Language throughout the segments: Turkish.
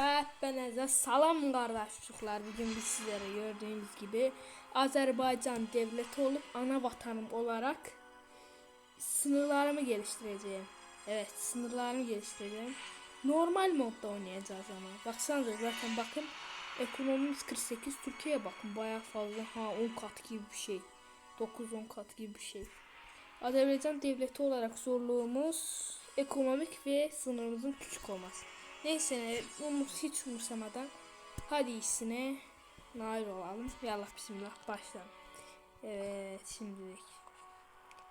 Hepinize salam kardeşçuklar. Bugün biz sizlere gördüğünüz gibi Azerbaycan devleti olup ana vatanım olarak sınırlarımı geliştireceğim. Evet sınırlarımı geliştireceğim. Normal modda oynayacağız ama. Baksanıza zaten bakın ekonomimiz 48 Türkiye'ye bakın bayağı fazla ha 10 kat gibi bir şey. 9-10 kat gibi bir şey. Azerbaycan devleti olarak zorluğumuz ekonomik ve sınırımızın küçük olması. Neyse bunu hiç umursamadan hadi işine nail olalım. Yallah bismillah başlayalım. Evet şimdilik.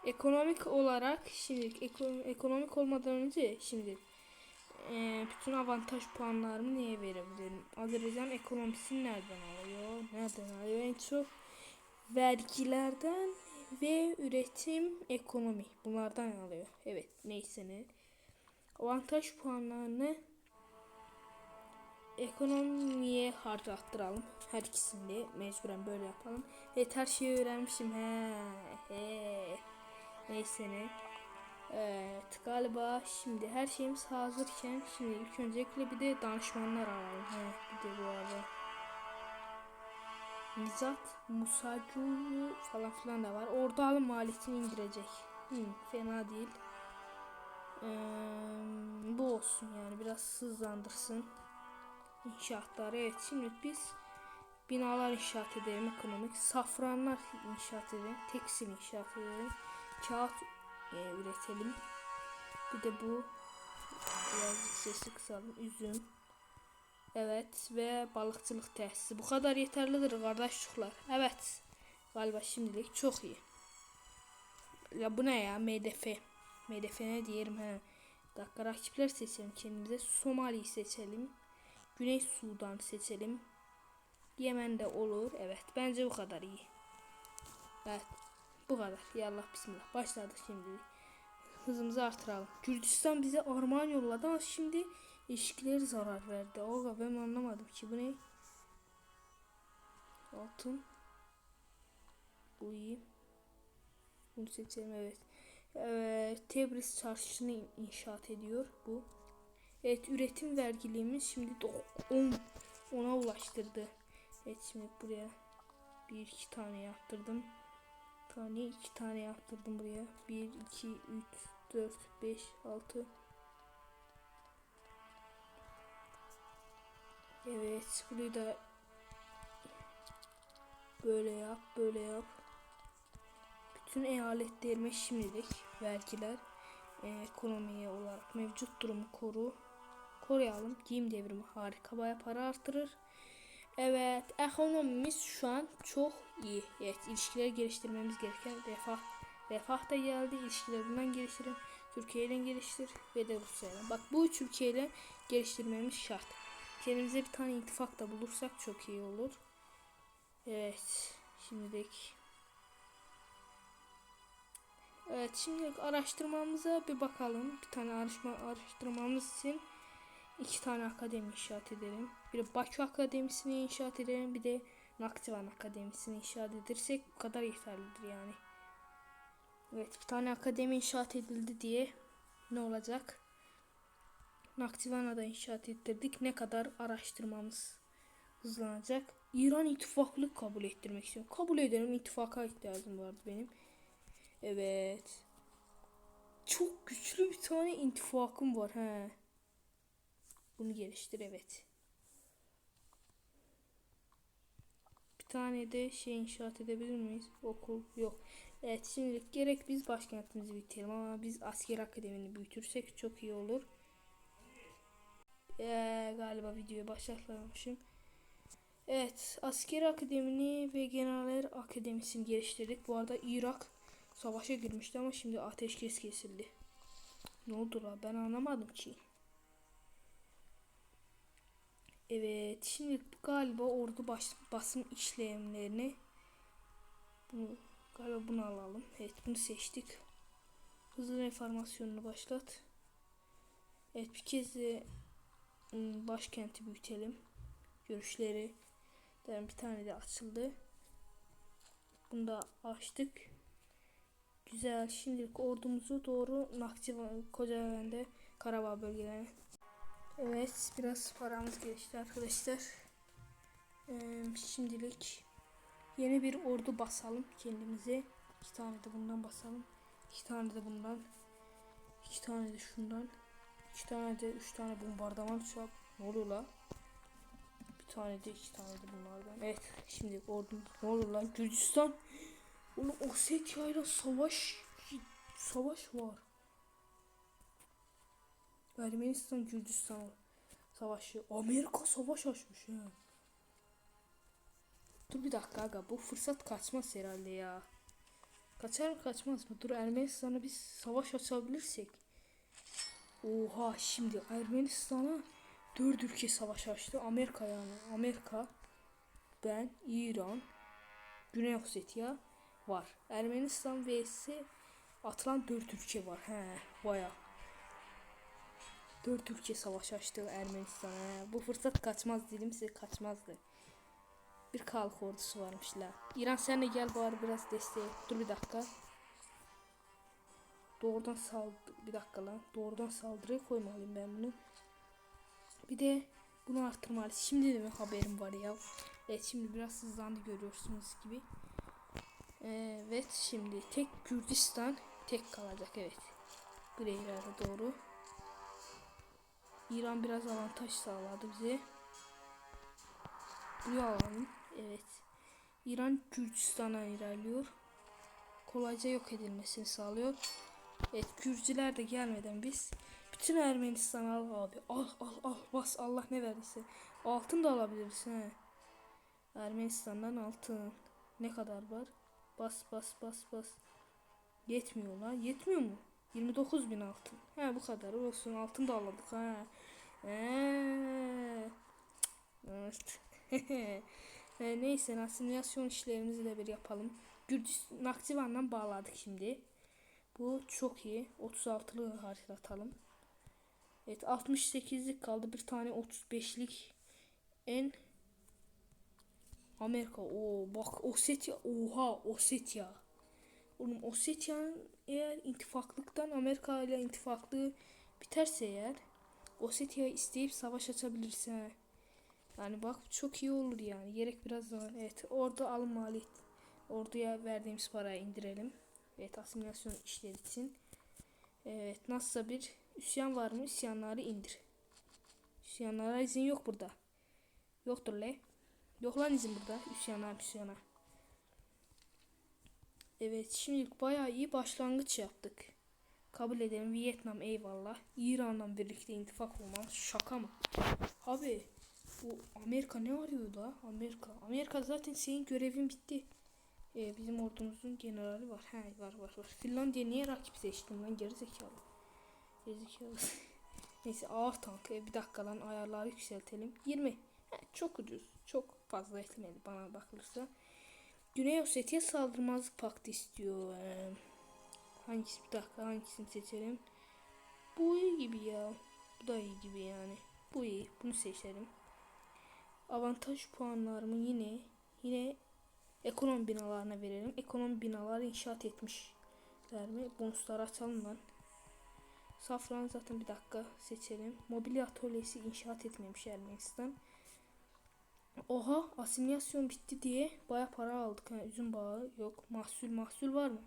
Ekonomik olarak şimdilik eko- ekonomik olmadan önce şimdi e, bütün avantaj puanlarımı neye verebilirim? Azerbaycan ekonomisini nereden alıyor? Nereden alıyor? En çok vergilerden ve üretim ekonomi bunlardan alıyor. Evet neyse ne. Avantaj puanlarını ekonomiye harcattıralım. Her ikisini mecburen böyle yapalım. Evet her şeyi öğrenmişim. He, he. Neyse ne. Evet galiba şimdi her şeyimiz hazırken şimdi ilk öncelikle bir de danışmanlar alalım. He, bir de bu arada. Nizat, Musaculu falan filan da var. Orada alım maliyetini indirecek. Hmm, fena değil. Ee, bu olsun yani biraz hızlandırsın inşaatları. Evet şimdi biz binalar inşaat edelim ekonomik. Safranlar inşaat edelim. Tekstil inşaat edelim. Kağıt e, üretelim. Bir de bu birazcık sesi kısalım. Üzüm. Evet ve balıkçılık tesisi. Bu kadar yeterlidir kardeşçuklar. Evet. Galiba şimdilik çok iyi. Ya bu ne ya? MDF. MDF ne diyelim he. Dakika rakipler seçelim kendimize. Somali'yi seçelim. Güney Sudan seçelim. Yemen de olur. Evet bence bu kadar iyi. Evet bu kadar. Ya Allah bismillah. Başladık şimdi. Hızımızı artıralım. Kürdistan bize armağan yolladı ama şimdi ilişkileri zarar verdi. Oga ben anlamadım ki bu ne? Altın. Bu iyi. Bunu seçelim evet. Evet, Tebriz çarşısını inşaat ediyor bu. Evet üretim vergiliğimiz şimdi 10 ona ulaştırdı. Evet şimdi buraya bir iki tane yaptırdım. Tane iki tane yaptırdım buraya. 1 2 3 4 5 6 Evet burayı da böyle yap böyle yap. Bütün eyaletlerime şimdilik vergiler ekonomiye olarak mevcut durumu koru koruyalım. Giyim devrimi harika baya para artırır. Evet ekonomimiz şu an çok iyi. Evet ilişkileri geliştirmemiz gereken refah refah da geldi. İlişkilerinden geliştirin. Türkiye ile geliştir ve de Rusya ile. Bak bu üç ülkeyle geliştirmemiz şart. Kendimize bir tane ittifak da bulursak çok iyi olur. Evet şimdilik Evet şimdi araştırmamıza bir bakalım. Bir tane araştırma, araştırmamız için iki tane akademi inşaat edelim. Bir Bakü Akademisi'ni inşaat edelim. Bir de Naktivan Akademisi'ni inşaat edersek bu kadar yeterlidir yani. Evet bir tane akademi inşaat edildi diye ne olacak? Naktivan'a da inşaat ettirdik. Ne kadar araştırmamız hızlanacak. İran ittifaklık kabul ettirmek istiyorum. Kabul ederim. ittifaka ihtiyacım vardı benim. Evet. Çok güçlü bir tane ittifakım var he. Bunu geliştir evet. Bir tane de şey inşaat edebilir miyiz? Okul yok. Evet şimdilik gerek biz başkentimizi bitirelim ama biz asker akademini büyütürsek çok iyi olur. Ee, galiba videoyu başlatmamışım. Evet asker akademini ve generaller akademisini geliştirdik. Bu arada Irak savaşa girmişti ama şimdi ateşkes kesildi. Ne oldu la ben anlamadım ki. Evet şimdi galiba ordu baş, basım işlemlerini bunu galiba bunu alalım. Evet bunu seçtik. Hızlı reformasyonunu başlat. Evet bir kez de ıı, başkenti büyütelim. Görüşleri bir tane de açıldı. Bunu da açtık. Güzel. Şimdilik ordumuzu doğru Nakçıvan, Kocaeli'nde Karabağ bölgelerine Evet biraz paramız geçti arkadaşlar. Ee, şimdilik yeni bir ordu basalım kendimize. İki tane de bundan basalım. İki tane de bundan. İki tane de şundan. İki tane de üç tane bombardıman uçak. Ne oluyor la? Bir tane de iki tane de bunlardan. Evet şimdi ordumuz ne olur lan Gürcistan. Oğlum Ossetya ile savaş savaş var. Ermenistan Gürcistan savaşı. Amerika savaş açmış he. Dur bir dakika aga bu fırsat kaçmaz herhalde ya. Kaçar kaçmaz mı? Dur Ermenistan'a biz savaş açabilirsek. Oha şimdi Ermenistan'a dört ülke savaş açtı. Amerika yani. Amerika, ben, İran, Güney Ossetya var. Ermenistan vs atılan dört ülke var. He, bayağı. 4 ülke savaş açtı Ermenistan'a. Bu fırsat kaçmaz dedim size kaçmazdı. Bir kalk ordusu varmış la. İran sen de gel bari biraz destek. Dur bir dakika. Doğrudan saldır. Bir dakika lan. Doğrudan saldırıya koymalıyım ben bunu. Bir de bunu arttırmalıyız. Şimdi de haberim var ya. Evet şimdi biraz hızlandı görüyorsunuz gibi. Evet şimdi tek Kürdistan tek kalacak evet. Greyler'e doğru. İran biraz avantaj sağladı bize. Buraya alalım. Evet. İran Kürdistan'a ilerliyor. Kolayca yok edilmesini sağlıyor. Evet Kürtçüler de gelmeden biz bütün Ermenistan al abi. Al al al bas Allah ne verdiyse. Altın da alabilirsin he. Ermenistan'dan altın. Ne kadar var? Bas bas bas bas. Yetmiyor lan. Yetmiyor mu? 29 bin altın. He bu kadar olsun. Altın da aldık ha. Eee. Evet. e, neyse asimilasyon işlerimizi de bir yapalım. Gürcistan Naktivan'dan bağladık şimdi. Bu çok iyi. 36'lı haritatalım. Evet 68'lik kaldı. Bir tane 35'lik en Amerika. O bak Ossetya. Oha Ossetya. Oğlum Ossetya'nın eğer intifaklıktan Amerika ile intifaklığı biterse eğer Ossetya'yı isteyip savaş açabilirse yani bak çok iyi olur yani. Gerek biraz zaman. Evet orada alım maliyet. Orduya verdiğimiz parayı indirelim. Evet asimilasyon işleri için. Evet nasılsa bir isyan var mı? İsyanları indir. İsyanlara izin yok burada. Yoktur le. Yok lan izin burada. İsyana isyana. Evet şimdilik bayağı iyi başlangıç yaptık. Kabul edelim Vietnam eyvallah. İran'la birlikte intifak olmaz. Şaka mı? Abi bu Amerika ne arıyor da? Amerika. Amerika zaten senin görevin bitti. Ee, bizim ordumuzun generali var. He var var var. Finlandiya niye rakip seçtin lan gerizekalı. Gerizekalı. Neyse ağır tank. Ee, bir dakika lan ayarları yükseltelim. 20. He, çok ucuz. Çok fazla etmedi bana bakılırsa. Güney Ossetya saldırmazlık paktı istiyor. Ee, hangisi bir dakika hangisini seçelim? Bu iyi gibi ya. Bu da iyi gibi yani. Bu iyi. Bunu seçelim. Avantaj puanlarımı yine yine ekonomi binalarına verelim. Ekonomi binaları inşaat etmişler mi? Bonusları açalım lan. Safran zaten bir dakika seçelim. Mobilya atölyesi inşaat etmemiş Ermenistan. Oha asimilasyon bitti diye baya para aldık. Ha, üzüm bağı yok. Mahsul mahsul var mı?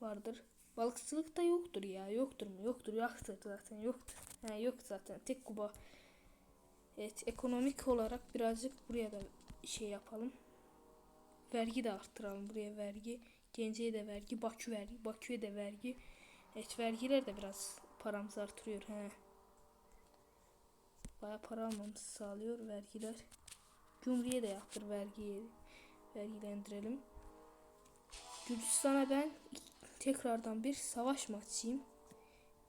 Vardır. Balıkçılık da yoktur ya. Yoktur mu? Yoktur. Yoktur zaten. Yoktur. Ha, yok zaten. Tek kuba. Evet ekonomik olarak birazcık buraya da şey yapalım. Vergi de arttıralım. Buraya vergi. Gence'ye de vergi. Bakü vergi. Bakü'ye de vergi. Evet vergiler de biraz paramızı artırıyor. He. Baya para almamızı sağlıyor vergiler. Cumhuriye de yaptır vergiyi. Vergilendirelim. Gürcistan'a ben tekrardan bir savaş mı açayım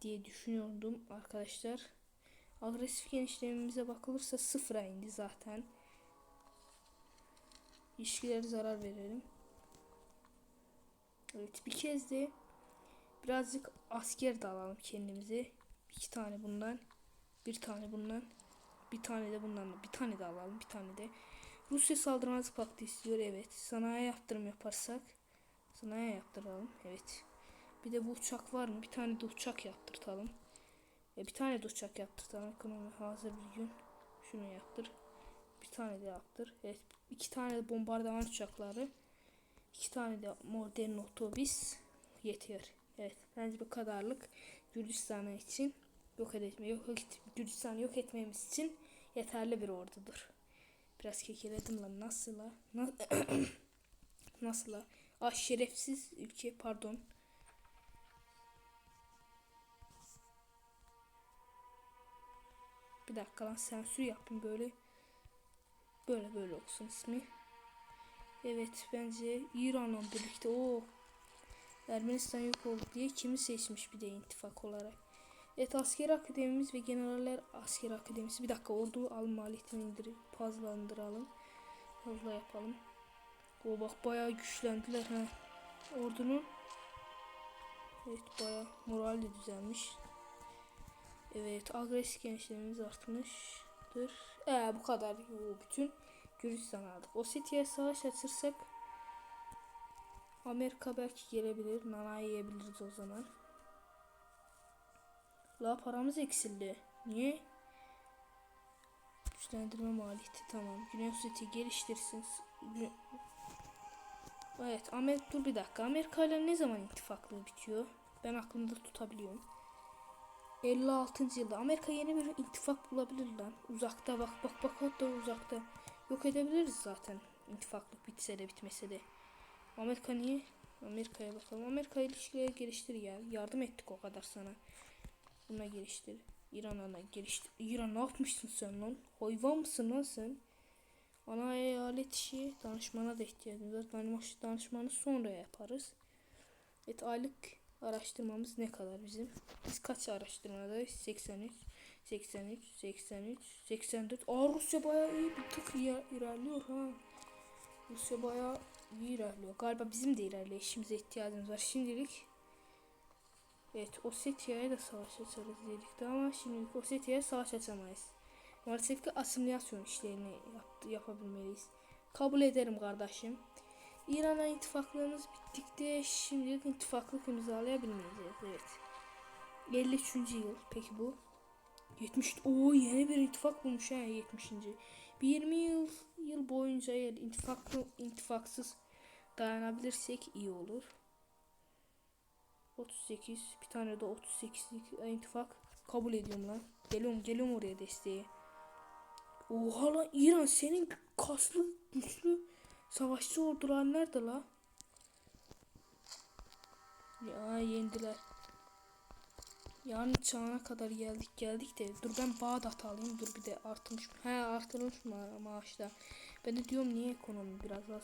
diye düşünüyordum arkadaşlar. Agresif genişlememize bakılırsa sıfıra indi zaten. İlişkileri zarar verelim. Evet bir kez de birazcık asker de alalım kendimize. İki tane bundan. Bir tane bundan. Bir tane de bundan. Bir tane de alalım. Bir tane de. Rusya saldırmaz paktı istiyor. Evet. Sanayi yaptırım yaparsak. Sanayi yaptıralım. Evet. Bir de bu uçak var mı? Bir tane de uçak yaptırtalım. E, bir tane de uçak yaptır tamam ekonomi hazır bir gün. Şunu yaptır. Bir tane de yaptır. Evet iki tane de bombardıman uçakları. iki tane de modern otobüs yeter. Evet bence bu kadarlık Gürcistan için yok etme yok et, Gürcistan'ı yok etmemiz için yeterli bir ordudur. Biraz kekeledim lan nasıl? Na- nasıl? Ah şerefsiz ülke pardon. Bir dakika lan sensür yapayım böyle. Böyle böyle olsun ismi. Evet bence İran'la birlikte o Ermenistan yok oldu diye kimi seçmiş bir de intifak olarak. Evet asker akademimiz ve generaller asker akademisi. Bir dakika ordu alım maliyetini indirip fazlandıralım. Fazla yapalım. O bak bayağı güçlendiler ha. Ordunun Evet bayağı moral de düzelmiş. Evet agresif gençliğimiz artmıştır. Ee bu kadar o bütün Gürcistan aldık. Osetya'ya savaş açırsak Amerika belki gelebilir. Nana yiyebiliriz o zaman. La paramız eksildi. Niye? Güçlendirme maliyeti tamam. Güney Ossetya geliştirsin. Evet Amerika dur bir dakika. Amerika ile ne zaman ittifaklığı bitiyor? Ben aklımda tutabiliyorum. 56. yılda Amerika yeni bir ittifak bulabilir lan. Uzakta bak bak bak hatta uzakta. Yok edebiliriz zaten. İttifaklık bitse de bitmese de. Amerika niye? Amerika'ya bakalım. Amerika ilişkileri geliştir ya. Yardım ettik o kadar sana. Buna geliştir. İran'a geliştir. İran ne yapmışsın sen lan? Hayvan mısın lan sen? Ana eyalet işi danışmana da ihtiyacımız var. Danış- Danışmanı sonra yaparız. Evet aylık araştırmamız ne kadar bizim? Biz kaç araştırmadayız? 83, 83, 83, 84. Aa Rusya bayağı iyi bir tık ilerliyor ha. Rusya bayağı iyi ilerliyor. Galiba bizim de ilerleyişimize ihtiyacımız var. Şimdilik Evet Osetya'ya da savaş açarız dedik de ama şimdilik Osetya'ya savaş açamayız. Maalesef ki asimilasyon işlerini yaptı, yapabilmeliyiz. Kabul ederim kardeşim. İran'la ittifaklığımız bittikte şimdilik ittifaklık imzalayabilmeyeceğiz. Evet. 53. yıl. Peki bu? 70. Oo yeni bir ittifak bulmuş ha 70. Bir 20 yıl yıl boyunca eğer ittifaklı intifaksız dayanabilirsek iyi olur. 38 bir tane de 38'lik intifak kabul ediyorum lan. Geliyorum geliyorum oraya desteğe. Oha lan İran senin kaslı güçlü savaşçı ordular nerede la? Ya yendiler. Yarın çağına kadar geldik geldik de dur ben Bağdat alayım dur bir de artmış he artırılmış ma maaşta. Ben de diyorum niye ekonomi biraz az.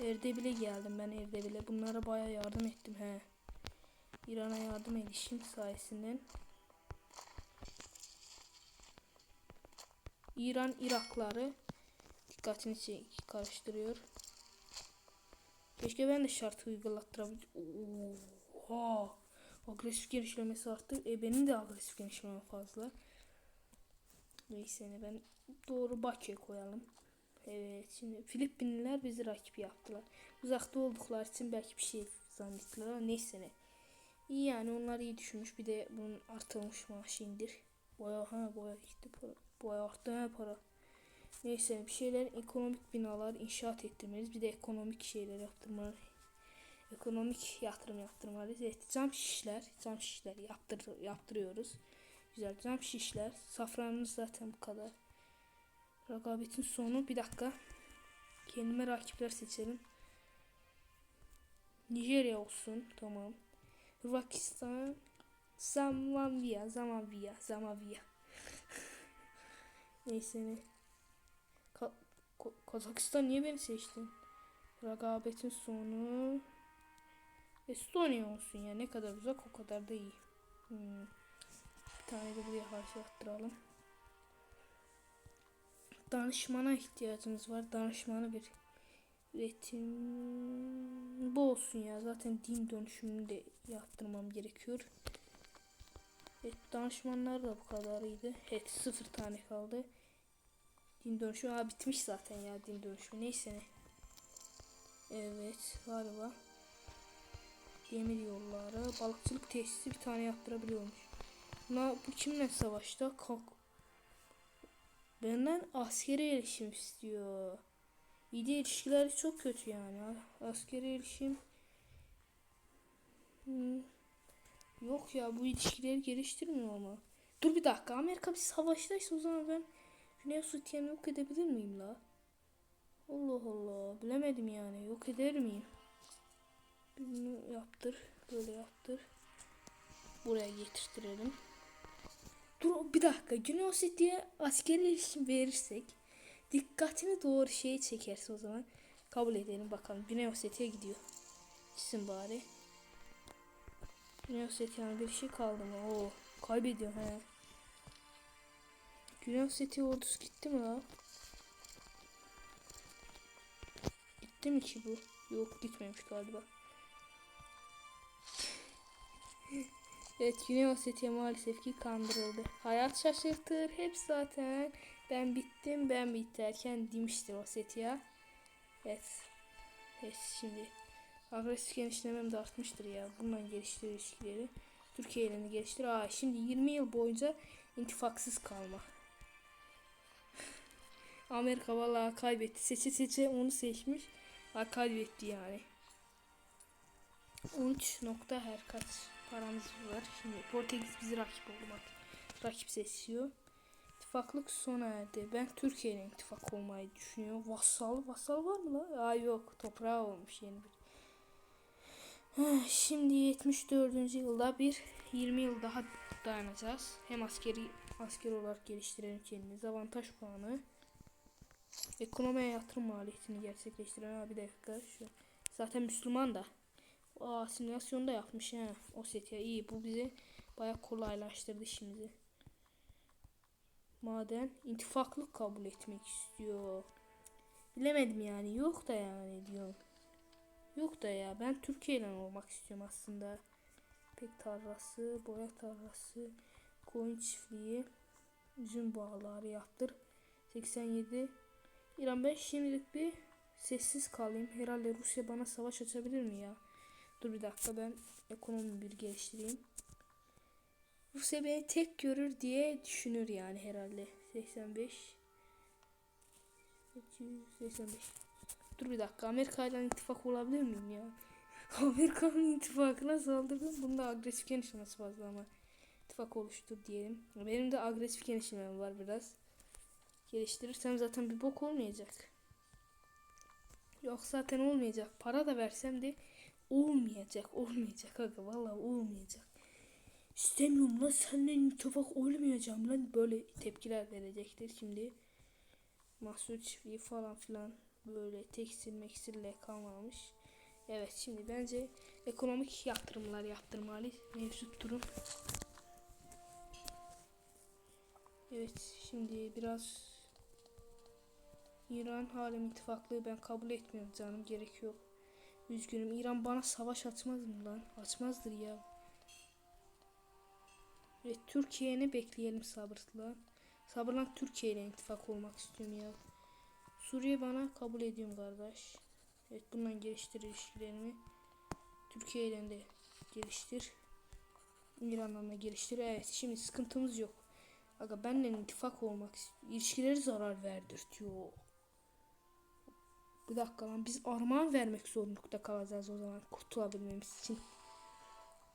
Erdebil'e geldim ben Erdebil'e. Bunlara baya yardım ettim he. İran'a yardım edişim sayesinden. İran Irakları dikkatini karıştırıyor. Keşke ben de şart uygulattırabilirim. Oha! Agresif genişlemesi arttı. E benim de agresif genişlemem fazla. Neyse ne ben doğru Bakü'ye koyalım. Evet şimdi Filipinliler bizi rakip yaptılar. Uzakta oldukları için belki bir şey zannettiler ama neyse ne. İyi yani onlar iyi düşünmüş. Bir de bunun artılmış maaşı indir. Boya ha boya gitti para. Boya arttı ha para. Neyse bir şeyler ekonomik binalar inşaat ettirmeliyiz. Bir de ekonomik şeyler yaptırmalıyız. Ekonomik yatırım yaptırmalıyız. Evet cam şişler, cam şişler yaptır, yaptırıyoruz. Güzel cam şişler. Safranımız zaten bu kadar. Rakabetin sonu bir dakika. Kendime rakipler seçelim. Nijerya olsun. Tamam. Hırvatistan. Zamavia. Zamavia. Zamavia. Neyse ne. Ka Ko- Kazakistan niye beni seçtin? Rakabetin sonu. Estonya olsun ya. Ne kadar uzak o kadar da iyi. Hmm. Bir tane de buraya harf attıralım. Danışmana ihtiyacımız var. Danışmanı bir üretim bu olsun ya. Zaten din dönüşümünü de yaptırmam gerekiyor. Evet danışmanlar da bu kadarıydı. Evet sıfır tane kaldı. Din dönüşümü ha bitmiş zaten ya din dönüşümü. Neyse ne. Evet galiba. demir yolları, balıkçılık tesisi bir tane yaptırabiliyormuş. Buna, bu kimle savaşta? Kalk. Benden askeri erişim istiyor. İyi de ilişkileri çok kötü yani. Askeri erişim. Hmm. Yok ya bu ilişkileri geliştirmiyor ama. Dur bir dakika Amerika bir savaştaysa o zaman ben Güney Ossetya'nı yok edebilir miyim la? Allah Allah bilemedim yani yok eder miyim? Bunu yaptır böyle yaptır. Buraya getirtirelim. Dur bir dakika Güney Ossetya'ya askeri erişim verirsek dikkatini doğru şeye çekerse o zaman kabul edelim bakalım. Güney Ossetya gidiyor. Gitsin bari. Güney Ossetya'nın bir şey kaldı mı? Oo, kaybediyor he. Güney Ossetya ordusu gitti mi la? Gitti mi ki bu? Yok gitmemiş galiba. Evet Güney Ossetya maalesef ki kandırıldı. Hayat şaşırtır. Hep zaten ben bittim ben bitti derken demiştir Ossetya. Evet. Evet şimdi agresif genişlemem de artmıştır ya. Bundan geliştir ilişkileri. Türkiye ile geliştir. Aa şimdi 20 yıl boyunca intifaksız kalma. Amerika vallahi kaybetti. Seçe seçe onu seçmiş. Ha, kaybetti yani. 13 nokta her kaç paramız var. Şimdi Portekiz bizi rakip oldu bak. Rakip seçiyor. İttifaklık sona erdi. Ben Türkiye ile ittifak olmayı düşünüyorum. Vassal, vassal var mı la? Aa yok, toprağı olmuş yeni bir. Şimdi 74. yılda bir 20 yıl daha dayanacağız. Hem askeri asker olarak geliştirelim kendimizi. Avantaj puanı. Ekonomiye yatırım maliyetini gerçekleştiren abi dakika şu. Zaten Müslüman da. Aa simülasyonu da yapmış ha. O set ya iyi. Bu bizi bayağı kolaylaştırdı işimizi. Maden intifaklık kabul etmek istiyor. Bilemedim yani. Yok da yani diyorum. Yok da ya ben Türkiye ile olmak istiyorum aslında. Pek tarlası, boya tarlası, koyun çiftliği, üzüm bağları yaptır. 87 İran ben şimdilik bir sessiz kalayım. Herhalde Rusya bana savaş açabilir mi ya? Dur bir dakika ben ekonomi bir geliştireyim. Rusya beni tek görür diye düşünür yani herhalde. 85 885 Dur bir dakika Amerika ile ittifak olabilir miyim ya? Amerika'nın ittifakına saldırdım. Bunda agresif genişlemesi fazla ama ittifak oluştur diyelim. Benim de agresif genişlemem var biraz. Geliştirirsem zaten bir bok olmayacak. Yok zaten olmayacak. Para da versem de olmayacak. Olmayacak aga vallahi olmayacak. İstemiyorum lan senden ittifak olmayacağım lan böyle tepkiler verecektir şimdi. Mahsul çiftliği falan filan böyle tekstil mekstille kalmamış. Evet şimdi bence ekonomik yatırımlar yaptırmalı mevcut durum. Evet şimdi biraz İran halim ittifaklığı ben kabul etmiyorum canım gerek yok. Üzgünüm İran bana savaş açmaz mı lan? Açmazdır ya. Evet Türkiye'ni bekleyelim sabırla. Sabırla Türkiye ile ittifak olmak istiyorum ya. Suriye bana kabul ediyorum kardeş. Evet bundan geliştir ilişkilerimi. Türkiye ile de geliştir. İran'la da geliştir. Evet şimdi sıkıntımız yok. Aga benimle ittifak olmak. İlişkileri zarar verdirtiyor. Bir dakika lan biz armağan vermek zorunlulukta kalacağız o zaman kurtulabilmemiz için.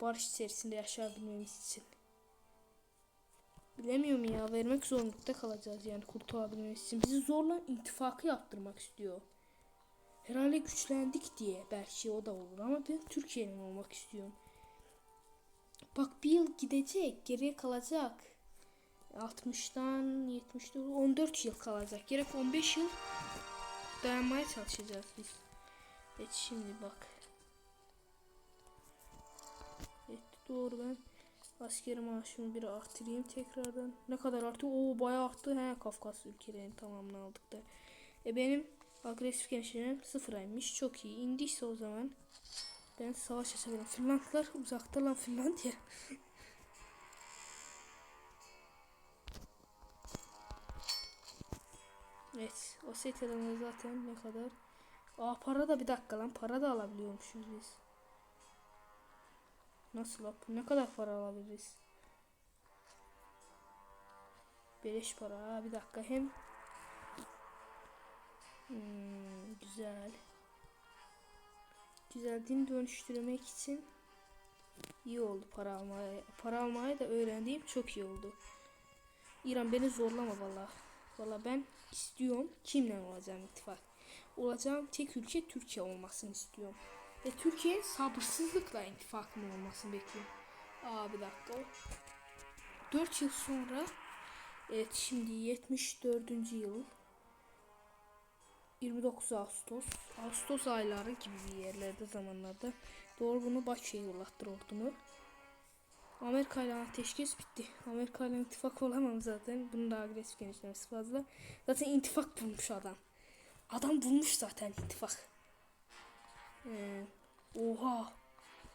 Barış içerisinde yaşayabilmemiz için. Bilemiyorum ya vermek zorunlulukta kalacağız yani kurtulabilmemiz için. Bizi zorla intifakı yaptırmak istiyor. Herhalde güçlendik diye belki o da olur ama ben Türkiye'nin olmak istiyorum. Bak bir yıl gidecek geriye kalacak. 60'tan 74 14 yıl kalacak. Gerek 15 yıl dayanmaya çalışacağız biz. Evet şimdi bak. Evet doğru ben askeri maaşımı bir arttırayım tekrardan. Ne kadar arttı? Oo bayağı arttı. He Kafkas ülkelerini tamamını aldık da. E benim agresif gençlerim sıfıraymış. Çok iyi. İndiyse o zaman ben savaş açabilirim. Finlandlar uzakta lan Finlandiya. Evet. O Osetya'dan da zaten ne kadar. Aa para da bir dakika lan. Para da alabiliyormuşuz biz. Nasıl lan? Ne kadar para alabiliriz? Beleş para. Aa, bir dakika hem Hmm, güzel. Güzel din dönüştürmek için iyi oldu para almaya. Para almayı da öğrendiğim çok iyi oldu. İran beni zorlama valla. Valla ben istiyorum kimle olacağım ittifak. Olacağım tek ülke Türkiye olmasını istiyorum. Ve Türkiye sabırsızlıkla ittifakın olmasını bekliyorum. Aa bir dakika. 4 yıl sonra evet şimdi 74. yıl 29 Ağustos. Ağustos ayları gibi bir yerlerde zamanlarda doğru bunu Bakü'ye yollattır ordumu. Amerika ile ateşkes bitti. Amerika ile ittifak olamam zaten. Bunun da agresif genişlemesi fazla. Zaten ittifak bulmuş adam. Adam bulmuş zaten ittifak. Ee, oha.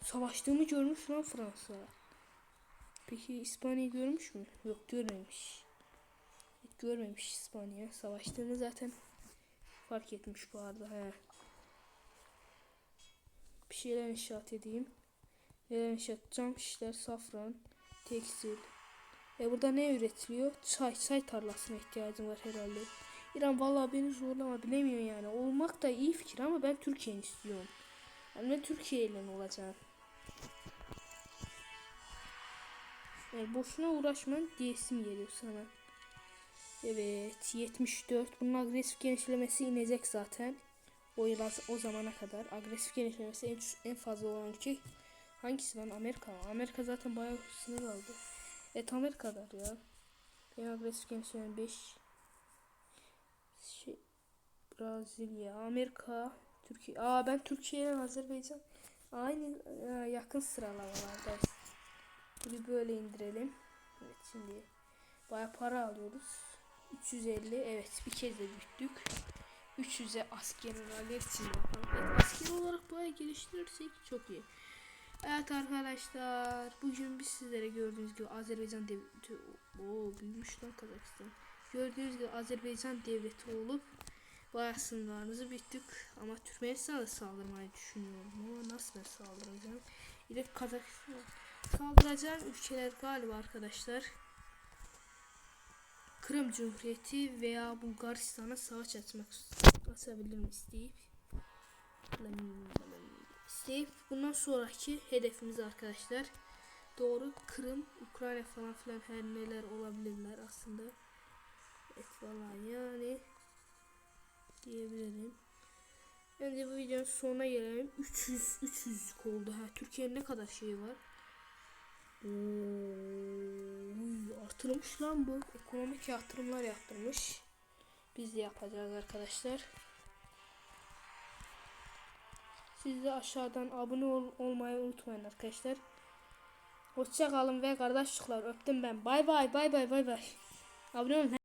Savaştığımı görmüş lan Fransa. Peki İspanya görmüş mü? Yok görmemiş. Hiç görmemiş İspanya. Savaştığını zaten fark etmiş bu arada. He. Bir şeyler inşaat edeyim. İnşaat edeceğim? Şişler, safran, tekstil. E burada ne üretiliyor? Çay, çay tarlasına ihtiyacım var herhalde. İran vallahi beni zorlama bilemiyor yani. Olmak da iyi fikir ama ben Türkiye'ni istiyorum. Yani ben Türkiye ile olacağım. Yani boşuna uğraşman diyesim geliyor sana. Evet 74. Bunun agresif genişlemesi inecek zaten. O o zamana kadar agresif genişlemesi en, en fazla olan ülke hangisi lan Amerika? Amerika zaten bayağı sınır aldı. Evet Amerika'dır ya. En agresif genişleme 5 şey Brezilya, Amerika, Türkiye. Aa ben Türkiye Azerbaycan aynı e, yakın sıralamalardayız. Bunu böyle indirelim. Evet şimdi bayağı para alıyoruz. 350 evet bir kez de büyüttük. 300'e asker için yapalım. Evet, asker olarak bayağı geliştirirsek çok iyi. Evet arkadaşlar bugün biz sizlere gördüğünüz gibi Azerbaycan devleti o büyümüş lan Kazakistan. Gördüğünüz gibi Azerbaycan devleti olup bayağı sınırlarınızı bittik ama Türkmenistan'a saldırmayı düşünüyorum ama nasıl saldıracağım? İlk Kazakistan saldıracağım ülkeler galiba arkadaşlar. Kırım Cumhuriyeti veya Bulgaristan'a savaş açmak açabilirim isteyip isteyip bundan sonraki hedefimiz arkadaşlar doğru Kırım, Ukrayna falan filan her neler olabilirler aslında. Evet valla yani diyebilirim. Önce bu videonun sonuna gelelim. 300 300 oldu ha. Türkiye'nin ne kadar şeyi var? Oo, lan bu. Ekonomik yatırımlar yaptırmış. Biz de yapacağız arkadaşlar. Siz de aşağıdan abone ol olmayı unutmayın arkadaşlar. Hoşça kalın ve kardeşlikler öptüm ben. Bay bay bay bay bay bay. Abone olun.